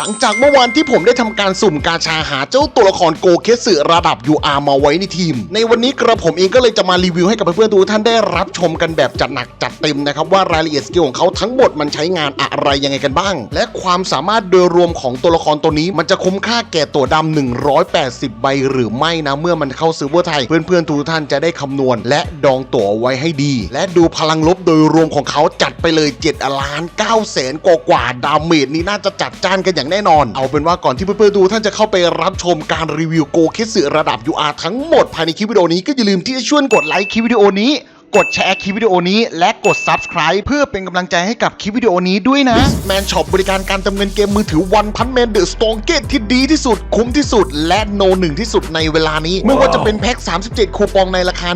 หลังจากเมื่อวานที่ผมได้ทำการสุ่มกาชาหาเจ้าตัวละครโกเคสึระดับ UR มาไว้ในทีม ในวันนี้กระผมเองก็เลยจะมารีวิวให้กับเพื่อนๆทุกท่านได้รับชมกันแบบจัดหนักจัดเต็มนะครับว่ารายละเอียดสกิลของเขาทั้งหมดมันใช้งานอะไรยังไงกันบ้าง และความสามารถโดยรวมของตัวละครตัวนี้มันจะคุ้มค่าแก่ตัวดำ180 ใบหรือไม่นะเมื่อมันเข้าซื้อเวอร์ไทย เพื่อนๆทุกท่านจะได้คำนวณ และดองตั๋วไว้ให้ดี และดูพลังลบโดยรวมของเขาจัดไปเลย7ล้าน9แสนกว่ากว่าดาเมจนี้น่าจะจัดจ้านกันอย่างแน่นอน เอาเป็นว่าก่อนที่เพื่อนๆดูท่านจะเข้าไปรับชมการรีวิวโกเคสึระดับ UR ทั้งหมดภายในคลิปวิดีโอนี้ก็อย่าลืมที่จะช่วยกดไลค์คลิปวิดีโอนี้ กดแชร์คลิปวิดีโอนี้ และกด Subscribe เพื่อเป็นกำลังใจให้กับคลิปวิดีโอนี้ด้วยนะ แมนช็อปบริการการเติมเงินเกมมือถือวันพันแมนเดอะสตองเกตที่ดีที่สุด คุ้มที่สุด และโนหนึ่งที่สุดในเวลานี้ ไม่ว่าจะเป็นแพ็ค 37 คูปองในราคา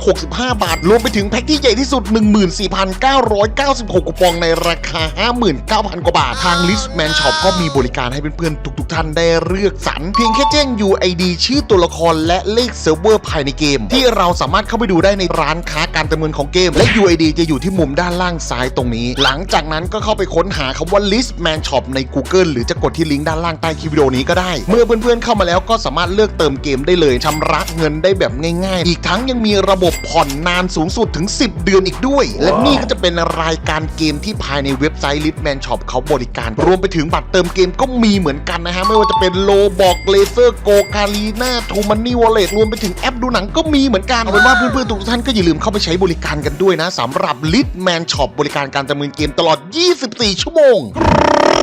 165 บาท รวมไปถึงแพ็คที่ใหญ่ที่สุด 14,996 คูปองในราคา 59,000 กว่าบาท ทางลิสแมนช็อปก็มีบริการให้เพื่อนๆทุก ๆ ท่านได้เลือกสรรเพียงแค่แจ้ง UID ชื่อตัวละครและเลขเซิร์ฟเวอร์ภายในเกม ที่เราสามารถเข้าไปดูได้ในร้านค้าการเติมเงินของเกม และ UID จะอยู่ที่มุมด้านล่างซ้ายตรงนี้ หลังจากนั้นก็เข้าไปค้นหาคำว่า list man shop ใน Google หรือจะกดที่ลิงก์ด้านล่างใต้คลิปวิดีโอนี้ก็ได้ เมื่อเพื่อนๆเข้ามาแล้วก็สามารถเลือกเติมเกมได้เลยชำระเงินได้แบบง่ายๆ อีกทั้งยังมีระบบผ่อนนานสูงสุดถึง 10 เดือนอีกด้วย และนี่ก็จะเป็นรายการเกมที่ภายในเว็บไซต์ list man shop เขาบริการ รวมไปถึงบัตรเติมเกมก็มีเหมือนกันนะฮะไม่ว่าจะเป็นโลบอกเลเซอร์โกกาลีนาทูมันนี่วอลเล็ตรวมไปถึงแอปดูหนังก็มีเหมือนกันเอาเป็นว่าเพื่อนๆทุกท่านก็อย่าลืมเข้าไปใช้บริการกันด้วยนะสำหรับลิทแมนช็อปบริการการดำเนินเกมตลอด 24 ชั่วโมง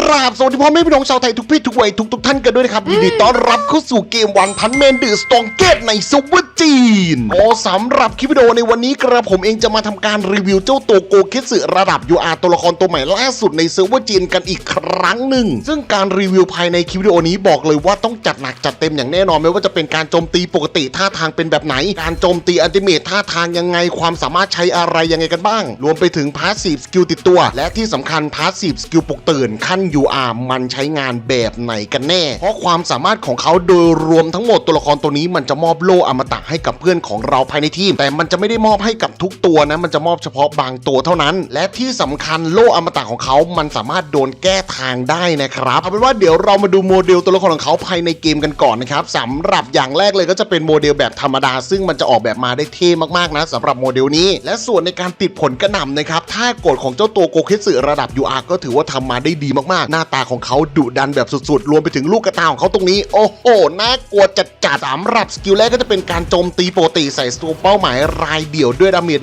ครับสวัสดีพ่อแม่พี่น้องชาวไทยทุกเพศทุกวัยทุกทุกๆท่านกันด้วยนะครับยินดีต้อนรับเข้าสู่เกมวันพันแมนดือสตองเกตในซุปเปอร์จีนโอ้สำหรับคลิปวิดีโอในวันนี้กระผมเองจะมาทำการรีวิวเจ้าตัวโกเคสึระดับ UR ตัวละครตัวใหม่ล่าสุดในเซิร์ฟเวอร์จีนกันอีกครั้งหนึ่ง ซึ่งการรีวิวภายในคลิปวิดีโอนี้บอกเลยว่าต้องจัดหนักจัดเต็มอย่างแน่นอนไม่ว่าจะเป็นการโจมตีปกติท่าทางเป็นแบบไหน การโจมตีอัลติเมทท่าทางยังไงความสามารถใช้อะไรยังไงกันบ้าง รวมไปถึงพาสซีฟสกิลติดตัว และที่สำคัญพาสซีฟสกิลปลุกตื่นขั้น UR มันใช้งานแบบไหนกันแน่ เพราะความสามารถของเขาโดยรวมทั้งหมดตัวละครตัวนี้มันจะมอบโล่อมตะให้กับเพื่อนของเราภายในทีม แต่มันจะไม่ได้มอบให้กับทุกตัวนะ มันจะมอบเฉพาะบางตัวเท่านั้น และที่สำคัญโล่อมตะของเขา มันสามารถโดนแก้ทางได้นะครับเอาเป็นว่าเดี๋ยวเรามาดูโมเดลตัวละครของเขาภายในเกมกันก่อนนะครับสำหรับอย่างแรกเลยก็จะเป็นโมเดลแบบธรรมดา ซึ่งมันจะออกแบบมาได้เท่มากๆนะสำหรับโมเดลนี้ และส่วนในการติดผลกระหน่ำนะครับถ้ากดของเจ้าตัวโกเคสึระดับ UR ก็ถือว่าทำมาได้ดีมากๆหน้าตาของเขาดุดันแบบสุดๆ รวมไปถึงลูกกระตาของเขาตรงนี้ โอ้โห น่ากลัวจัดจัดๆสำหรับสกิลแรกก็จะเป็นการโจมตีปกติใส่ตัวเป้าหมายรายเดี่ยวด้วยดาเมจ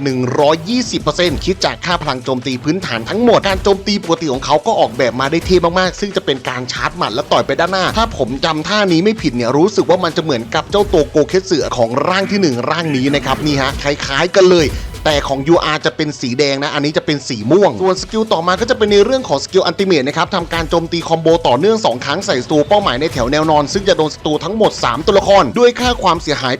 120%คิดจากค่าพลังโจมตีพื้นฐานทั้งหมด การโจมตีปกติของเขาก็ออกแบบมาได้เท่มากๆ ซึ่งจะเป็นการชาร์จหมัดแล้วต่อยไปด้านหน้า ถ้าผมจำท่านี้ไม่ผิดเนี่ยรู้สึกว่ามันจะเหมือนกับเจ้าตัวโกเคสึของร่างที่หนึ่งร่างนี้นะครับนี่ฮะคล้ายๆกันเลย แต่ของ UR จะเป็นสีแดงนะ อันนี้จะเป็นสีม่วง ส่วนสกิลต่อมาก็จะเป็นในเรื่องของสกิลอันติเมตนะครับทำการโจมตีคอมโบต่อเนื่อง 2 ครั้งใส่ศัตรูเป้าหมายในแถวแนวนอน ซึ่งจะโดนศัตรูทั้งหมด 3 ตัวละคร ด้วยค่าความเสียหาย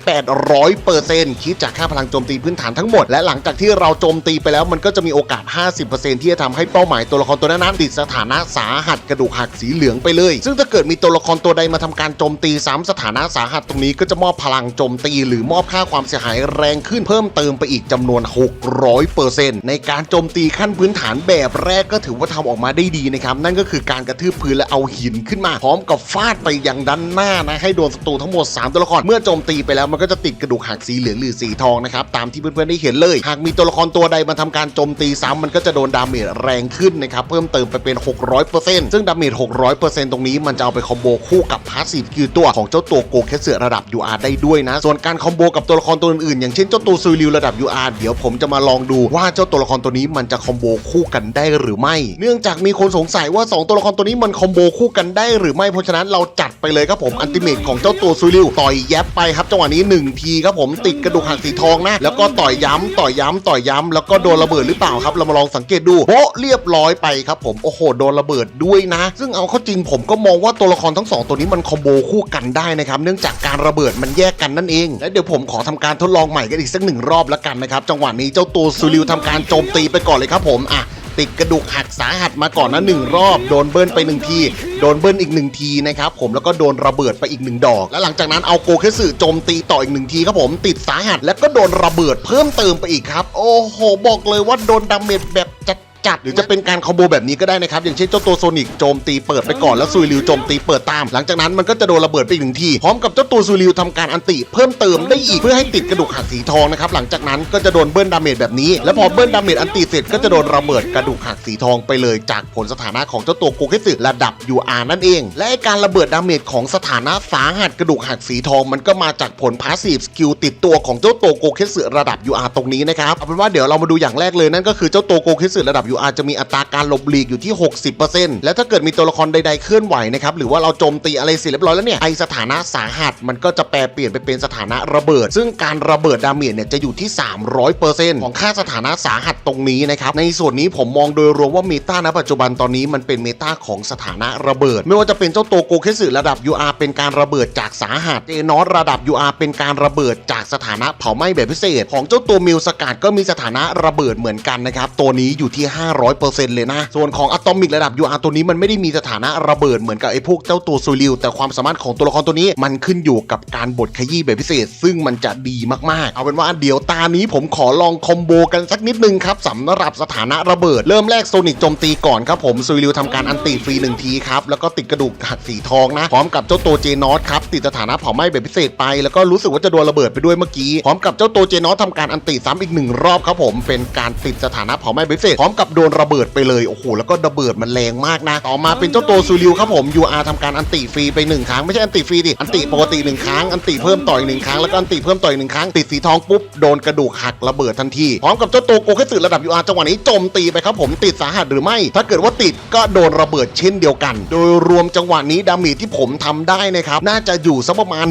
800%คิดจากค่าพลังโจมตีพื้นฐานทั้งหมด และหลังจากที่เราโจมตีไปแล้วมันก็จะมีโอกาส 50%ที่จะทำให้เป้าหมายตัวละครตัวนั้นติดสถานะสาหัสกระดูกหักสีเหลืองไปเลย ซึ่งถ้าเกิดมีตัวละครตัวใดมาทำการโจมตีซ้ำสถานะสาหัสตรงนี้ก็จะมอบพลังโจมตี หรือมอบค่าความเสียหายแรงขึ้นเพิ่มเติมไปอีกจำนวน600%ในการโจมตีขั้นพื้นฐานแบบแรกก็ถือว่าทำออกมาได้ดีนะครับ นั่นก็คือการกระทืบพื้นและเอาหินขึ้นมา พร้อมกับฟาดไปยังด้านหน้านะ ให้โดนศัตรูทั้งหมด 3 ตัวละคร เมื่อโจมตีไปแล้วมันก็จะติดกระดูกหักสีเหลืองหรือสีทองนะครับ ตามที่เพื่อนๆได้เห็นเลย หากมีตัวละครตัวใดมาทำการโจมตีซ้ำมันก็จะโดนดาเมจแรงขึ้นนะครับ เพิ่มเติมไปเป็น 600%ซึ่งดาเมจ600%ตรงนี้มันจะเอาไปคอมโบคู่กับพาสซีฟคือตัวของเจ้าตัวโกเคเสือระดับ UR ได้ด้วยนะ ส่วนการคอมโบกับตัวละครตัวอื่นๆอย่างเช่นเจ้าตัวซูริวระดับ UR เดี๋ยวผมจะมาลองดูว่าเจ้าตัวละครตัวนี้มันจะคอมโบคู่กันได้หรือไม่ เนื่องจากมีคนสงสัยว่า 2 ตัวละครตัวนี้มันคอมโบคู่กันได้หรือไม่เพราะฉะนั้นเราจัดไปเลยครับผมอันติเมตของเจ้าตัวซูริวต่อยแยบไปครับจังหวะนี้ 1 ทีครับผมติดกระดูกหักสีทองนะ แล้วก็ต่อยย้ำต่อยย้ำต่อยย้ำแล้วก็โดนระเบิดหรือเปล่าครับ เรามาลองสังเกตดูโป๊ะเรียบร้อยไปครับผมโอ้โหโดนระเบิดด้วยนะ ซึ่งเอาเข้าจริงผมก็มองว่าตัวละครทั้งสองตัวนี้มันคอมโบคู่กันได้นะครับเนื่องจากการระเบิดมันแยกกันนั่นเองและเดี๋ยวผมขอทำการทดลองใหม่กันอีกสักหนึ่งรอบแล้วกันนะครับจังหวะนี้เจ้าตัวซูริวทำการโจมตีไปก่อนเลยครับผมอะติดกระดูกหักสาหัสมาก่อนนะหนึ่งรอบ โดนเบิ้ลไปหนึ่งทีโดนเบิ้ลอีกหนึ่งทีนะครับผมแล้วก็โดนระเบิดไปอีกหนึ่งดอก แล้วหลังจากนั้นเอาโกเคสึโจมตีต่ออีกหนึ่งทีครับผมติดสาหัสแล้วก็โดนระเบิดเพิ่มเติมไปอีกครับ โอ้โหบอกเลยว่าโดนดาเมจแบบจัด จัดหรือจะเป็นการคอมโบแบบนี้ก็ได้นะครับ อย่างเช่นเจ้าตัวโซนิกโจมตีเปิดไปก่อนแล้วซุยริวโจมตีเปิดตาม หลังจากนั้นมันก็จะโดนระเบิดไปอีกหนึ่งที พร้อมกับเจ้าตัวซุยริวทำการอันติเพิ่มเติมได้อีกเพื่อให้ติดกระดูกหักสีทองนะครับหลังจากนั้นก็จะโดนเบิ้ลดาเมจแบบนี้ แล้วพอเบิ้ลดาเมจอันติเสร็จก็จะโดนระเบิดกระดูกหักสีทองไปเลยจากผลสถานะของเจ้าตัวโกเกสึระดับ UR นั่นเอง และไอ้การระเบิดดาเมจของสถานะสาหัสกระดูกหักสีทอง มันก็มาจากผลพาสซีฟสกิลติดตัวของเจ้าตัวโกเกสึระดับ UR ตรงนี้นะครับเอาเป็นว่าเดี๋ยวเรามาดูอย่างแรกเลยนั่นก็คือเจ้าตัวโกเกสึระดับ UR จจะมีอัตราการหลบหลีกอยู่ที่ 60%และถ้าเกิดมีตัวละครใดๆเคลื่อนไหวนะครับหรือว่าเราโจมตีอะไรเสร็จเรียบร้อยแล้วเนี่ยไอสถานะสาหัสมันก็จะแปลเปลี่ยนไปเป็นสถานะระเบิด ซึ่งการระเบิดดาเมจเนี่ยจะอยู่ที่ 300%ของค่าสถานะสาหัสตรงนี้นะครับในส่วนนี้ผมมองโดยรวมว่าเมตาณปัจจุบันตอนนี้มันเป็นเมตาของสถานะระเบิด ไม่ว่าจะเป็นเจ้าตัวโกเคสึระดับ UR เป็นการระเบิดจากสาหัสเจนอสระดับ UR เป็นการระเบิดจากสถานะเผาไหม้แบบพิเศษ ของเจ้าตัวมิลสกัดก็มีสถานะระเบิดเหมือนกันนะครับตัวนี้อยู่ที่500%เลยนะ ส่วนของอะตอมิกระดับ UR ตัวนี้มันไม่ได้มีสถานะระเบิดเหมือนกับไอ้พวกเจ้าตัวซูริวแต่ความสามารถของตัวละครตัวนี้มันขึ้นอยู่กับการบดขยี้แบบพิเศษ ซึ่งมันจะดีมากๆ เอาเป็นว่าเดี๋ยวตานี้ผมขอลองคอมโบกันสักนิดนึงครับสำหรับสถานะระเบิด เริ่มแรกโซนิกโจมตีก่อนครับผมซูริวทำการอันติฟรีหนึ่งทีครับแล้วก็ติดกระดูกหักสีทองนะพร้อมกับเจ้าตัวเจนอสครับติดสถานะเผาไหม้แบบพิเศษไป แล้วก็รู้สึกว่าจะโดนระเบิดไปด้วยเมื่อกี้พร้อมกับเจ้าตัวเจนอสทำการอันติซ้ำอีกหนึ่งรอบครับผมเป็นการติดสถานะเผาไหม้แบบพิเศษพร้อมกับโดนระเบิดไปเลยโอ้โหแล้วก็ระเบิดมันแรงมากนะต่อมาเป็นเจ้าตัวซูริวครับผม UR ทำการอันติฟรีไปหนึ่งครั้งไม่ใช่อันติฟรีดิอันติปกติหนึ่งครั้งอันติเพิ่มต่อยหนึ่งครั้งแล้วก็อันติเพิ่มต่อยหนึ่งครั้งติดสีทองปุ๊บโดนกระดูกหักระเบิดทันทีพร้อมกับเจ้าตัวโกเคสึระดับ UR จังหวะนี้โจมตีไปครับผมติดสาหัสหรือไม่ ถ้าเกิดว่าติดก็โดนระเบิดเช่นเดียวกัน โดยรวมจังหวะนี้ดาเมจที่ผมทำได้นะครับน่าจะอยู่สักประมาณ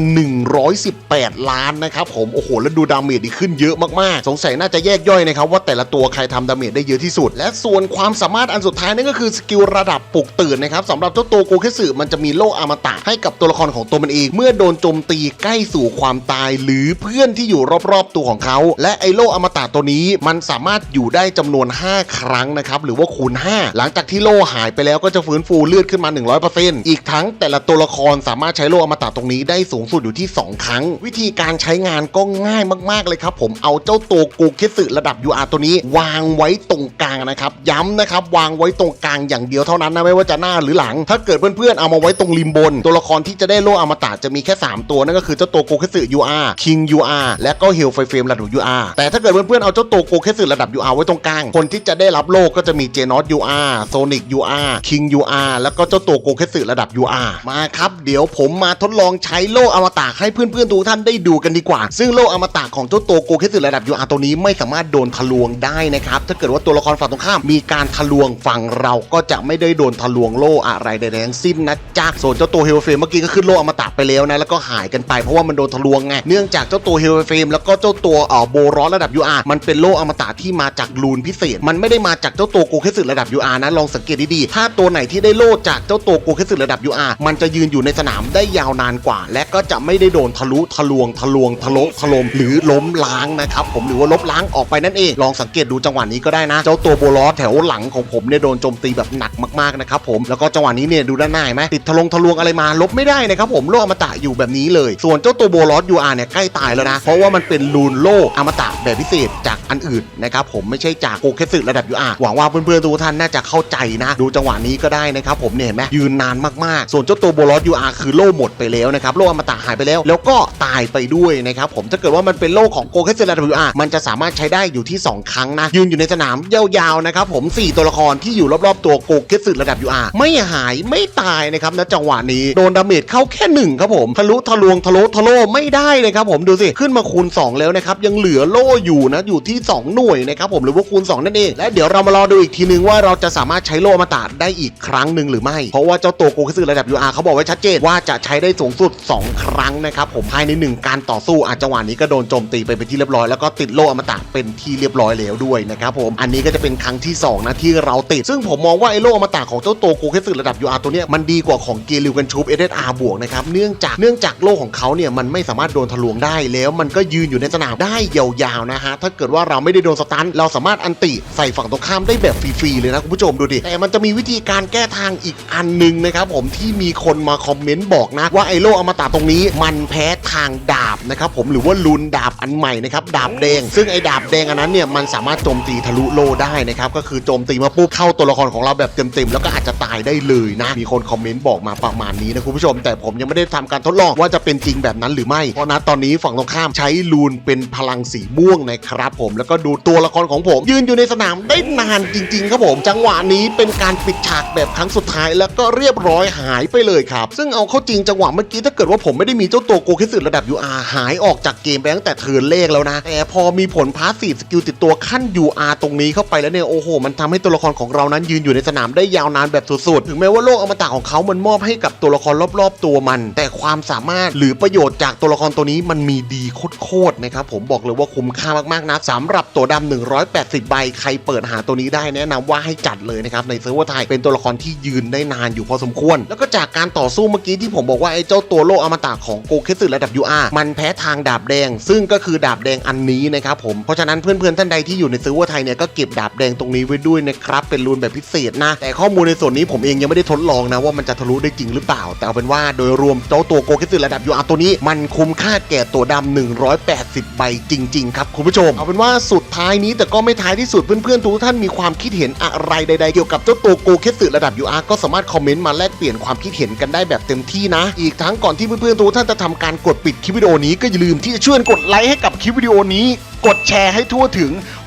118 ล้านนะครับผมโอ้โหแล้วดูดาเมจดีขึ้นเยอะมากๆ สงสัยน่าจะแยกย่อยนะครับว่าแต่ละตัวใครทำดาเมจได้เยอะที่สุดและส่วนความสามารถอันสุดท้ายนั่นก็คือสกิลระดับปลุกตื่นนะครับสำหรับเจ้าตัวโกเคสึมันจะมีโล่อมตะให้กับตัวละครของตัวมันเอง เมื่อโดนโจมตีใกล้สู่ความตาย หรือเพื่อนที่อยู่รอบๆตัวของเขา และไอโล่อมตะตัวนี้มันสามารถอยู่ได้จำนวน 5 ครั้งนะครับหรือว่าคูณ 5 หลังจากที่โล่หายไปแล้วก็จะฟื้นฟูเลือดขึ้นมา 100%อีกทั้งแต่ละตัวละครสามารถใช้โล่อมตะตรงนี้ได้สูงสุดอยู่ที่ 2 ครั้ง วิธีการใช้งานก็ง่ายมากๆเลยครับผมเอาเจ้าตัวโกเคสึระดับ UR ตัวนี้ วางไว้ตรงกลางนะครับย้ำนะครับวางไว้ตรงกลางอย่างเดียวเท่านั้นนะไม่ว่าจะหน้าหรือหลัง ถ้าเกิดเพื่อนๆเอามาไว้ตรงริมบน ตัวละครที่จะได้โล่อมตะจะมีแค่ 3 ตัวนั่นก็คือเจ้าตัวโกเคสึ UR King UR และก็ Hell Fire Flame ระดับ UR แต่ถ้าเกิดเพื่อนๆเอาเจ้าตัวโกเคสึระดับ UR ไว้ตรงกลางคนที่จะได้รับโล่ก็จะมีเจนอส UR Sonic UR King UR แล้วก็เจ้าตัวโกเคสึระดับ UR มาครับเดี๋ยวผมมาทดลองใช้โล่อมตะให้เพื่อนๆทุกท่านได้ดูกันดีกว่า ซึ่งโล่อมตะของเจ้าตัวโกเคสึระดับ UR ตัวนี้ไม่สามารถโดนทะลวงได้นะครับถ้าเกิดว่าตัวละครฝั่งตรงข้ามมีการทะลวงฝั่งเราก็จะไม่ได้โดนทะลวงโล่อะไรใดๆทั้งสิ้นนะจ๊ะส่วนเจ้าตัวเฮลเฟมเมื่อกี้ก็ขึ้นโล่อมตะไปแล้วนะแล้วก็หายกันไปเพราะว่ามันโดนทะลวงไงเนื่องจากเจ้าตัวเฮลเฟมแล้วก็เจ้าตัวเอ่อโบรอสระดับ UR มันเป็นโล่อมตะที่มาจากรูนพิเศษ มันไม่ได้มาจากเจ้าตัวโกเคสึระดับ UR นะลองสังเกตดีๆถ้าตัวไหนที่ได้โล่จากเจ้าตัวโกเคสึระดับ UR มันจะยืนอยู่ในสนามได้ยาวนานกว่า และก็จะไม่ได้โดนทะลุทะลวงทะลวงทะลกทะลมหรือล้มล้างนะครับผมหรือว่าลบล้างออกไปนั่นเองลองสังเกตดูจังหวะนี้ก็ได้นะเจ้าตัวโบลอสแถวหลังของผมเนี่ยโดนโจมตีแบบหนักมากๆนะครับผมแล้วก็จังหวะนี้เนี่ยดูด้านหน้าไหมติดทะลงทะลวงอะไรมาลบไม่ได้นะครับผมโล่อมตะอยู่แบบนี้เลย ส่วนเจ้าตัวโบลอส UR เนี่ยใกล้ตายแล้วนะเพราะว่ามันเป็นลูนโล่อมตะแบบพิเศษจาก อันอื่นนะครับผมไม่ใช่จากโกเคสึระดับ UR หวังว่าเพื่อนๆทุกท่านน่าจะเข้าใจนะ ดูจังหวะนี้ก็ได้นะครับผมเนี่ยเห็นไหมยืนนานมากๆ ส่วนเจ้าตัวโบลอส UR คือโล่หมดไปแล้วนะครับโล่อมตะหายไปแล้ว แล้วก็ตายไปด้วยนะครับผมถ้าเกิดว่ามันเป็นโล่ของโกเคสึระดับ UR มันจะสามารถใช้ได้อยู่ที่ 2 ครั้งนะ ยืนอยู่ในสนามยาวๆนะครับผม 4 ตัวละครที่อยู่รอบๆตัวโกเคสึระดับ UR ไม่หายไม่ตายนะครับณจังหวะนี้โดนดาเมจเข้าแค่หนึ่งครับผมทะลุทะลวงทะลุทะโลไม่ได้เลยครับผมดูสิขึ้นมาคูณ 2 แล้วนะครับยังเหลือโล่อยู่นะอยู่ที่2 หน่วยนะครับผมหรือว่าคูณ 2 นั่นเอง และเดี๋ยวเรามารอดูอีกทีนึงว่าเราจะสามารถใช้โลอมตะได้อีกครั้งหนึ่งหรือไม่ เพราะว่าเจ้าตัวโกคิสึระดับ UR เขาบอกไว้ชัดเจนว่าจะใช้ได้สูงสุด 2 ครั้งนะครับผมภายในหนึ่งการต่อสู้อาจจังหวะนี้ก็โดนโจมตีไปเป็นที่เรียบร้อยแล้วก็ติดโลอมตะเป็นที่เรียบร้อยแล้วด้วยนะครับผมอันนี้ก็จะเป็นครั้งที่สองนะที่เราติด ซึ่งผมมองว่าไอ้โลอมตะของเจ้าตัวโกคิสึระดับ UR ตัวเนี้ยมันดีกว่าของเกลิวกันชูบ SSR บวกนะครับเนื่องจากเนื่องจากโล่ของเขาเนี่ยมันไม่สามารถโดนทะลวงได้แล้วมันก็ยืนอยู่ในสนามได้ยาวๆนะฮะถ้าเกิดว่าเราไม่ได้โดนสตันเราสามารถอันติใส่ฝั่งตรงข้ามได้แบบฟรีๆเลยนะคุณผู้ชมดูดิแต่มันจะมีวิธีการแก้ทางอีกอันหนึ่งนะครับผมที่มีคนมาคอมเมนต์บอกนะว่าไอโลอมตะตรงนี้มันแพ้ทางดาบนะครับผมหรือว่าลุนดาบอันใหม่นะครับดาบแดง ซึ่งไอดาบแดงอันนั้นเนี่ยมันสามารถโจมตีทะลุโลได้นะครับก็คือโจมตีมาปุ๊บเข้าตัวละครของเราแบบเต็มๆแล้วก็อาจจะตายได้เลยนะ มีคนคอมเมนต์บอกมาประมาณนี้นะคุณผู้ชม แต่ผมยังไม่ได้ทำการทดลองว่าจะเป็นจริงแบบนั้นหรือไม่เพราะนะตอนนี้ฝั่งตรงข้ามใช้ลูนเป็นพลังสีม่วงนะครับผมแล้วก็ดูตัวละครของผม ยืนอยู่ในสนามได้นานจริง ๆ ครับผม จังหวะนี้เป็นการปิดฉากแบบครั้งสุดท้าย แล้วก็เรียบร้อยหายไปเลยครับ ซึ่งเอาเข้าจริงจังหวะเมื่อกี้ถ้าเกิดว่าผมไม่ได้มีเจ้าตัวโกคิสึระดับ UR หายออกจากเกมไปตั้งแต่เทิร์นเลขแล้วนะแต่พอมีผลพาสซีฟสกิลติดตัวขั้น UR ตรงนี้เข้าไปแล้วเนี่ยโอ้โห มันทำให้ตัวละครของเรานั้นยืนอยู่ในสนามได้ยาวนานแบบสุดๆถึงแม้ว่าโลกอมตะของเขามันมอบให้กับตัวละครรอบๆ ตัวมัน แต่ความสามารถหรือประโยชน์จากตัวละครตัวนี้มันมีดีโคตรๆนะครับผมบอกเลยว่าคุ้มค่ามากๆนะสำหรับตัวดำ180 ใบ ใครเปิดหาตัวนี้ได้แนะนำว่าให้จัดเลยนะครับ ในเซิร์ฟเวอร์ไทยเป็นตัวละครที่ยืนได้นานอยู่พอสมควร แล้วก็จากการต่อสู้เมื่อกี้ที่ผมบอกว่าไอ้เจ้าตัวโลกอมตะของโกเคสึระดับ UR มันแพ้ทางดาบแดง ซึ่งก็คือดาบแดงอันนี้นะครับผม เพราะฉะนั้นเพื่อนๆท่านใดที่อยู่ในเซิร์ฟเวอร์ไทยเนี่ยก็เก็บดาบแดงตรงนี้ไว้ด้วยนะครับเป็นรูนแบบพิเศษนะ แต่ข้อมูลในส่วนนี้ผมเองยังไม่ได้ทดลองนะว่ามันจะทะลุได้จริงหรือเปล่า แต่เอาเป็นว่าโดยรวมเจ้าตัวโกเคสึระดับ UR ตัวนี้ มันคุ้มค่าแก่ตัวดำ180 ใบจริง ๆ ครับคุณผู้ชมเอาเป็นว่าสุดท้ายนี้แต่ก็ไม่ท้ายที่สุดเพื่อนๆทุกท่านมีความคิดเห็นอะไรใด ๆ เกี่ยวกับเจ้าตัวโกเคสึระดับ UR ก็สามารถคอมเมนต์มาแลกเปลี่ยนความคิดเห็นกันได้แบบเต็มที่นะ อีกทั้งก่อนที่เพื่อนๆทุกท่านจะทำการกดปิดคลิปวิดีโอนี้ก็อย่าลืมที่จะช่วยกดไลค์ให้กับคลิปวิดีโอนี้ กดแชร์ให้ทั่วถึง